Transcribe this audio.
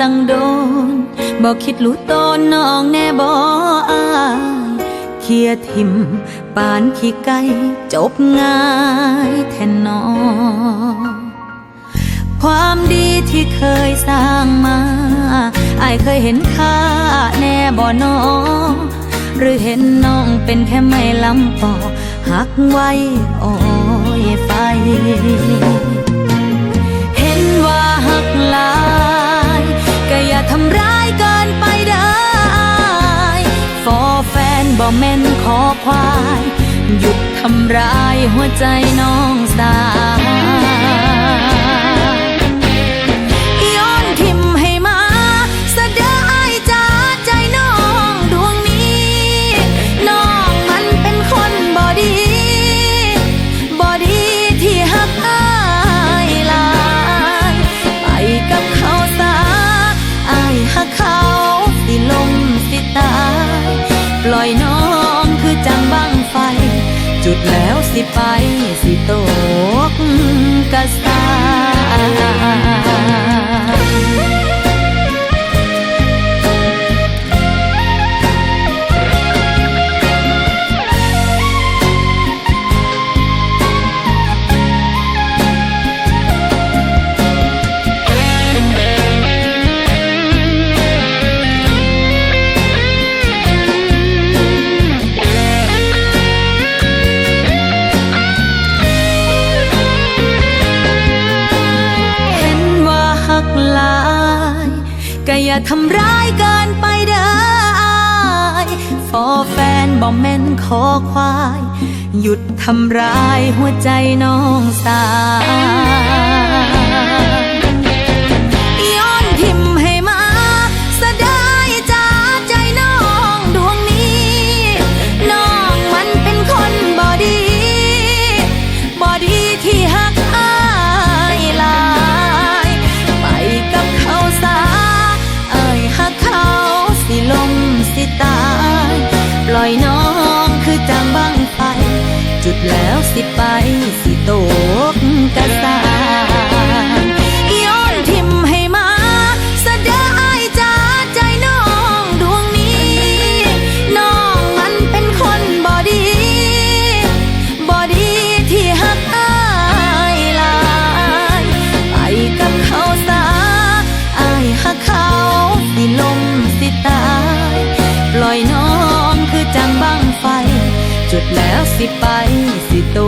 ตั้งโดนบอกคิดรู้ตนน้องแน่บออายเคียทิมปานขี้ไก่จบง่ายแทนน้องความดีที่เคยสร้างมาอายเคยเห็นค่าแน่บ่น้องหรือเห็นน้องเป็นแค่ไม่ลำปอหักไว้โอ้ยไฟ เห็นว่าหักลา แม่นขอควาย หยุดทำร้ายหัวใจน้องสาว สิไปสิตกกระสา อย่าทำร้ายเกินไปเด้ออายฟอแฟนบอกแม่นขอควาย หยุดทำร้ายหัวใจน้องสาุดแล้วสิไปสิตกกระสา จุดแล้วสิไปสิโต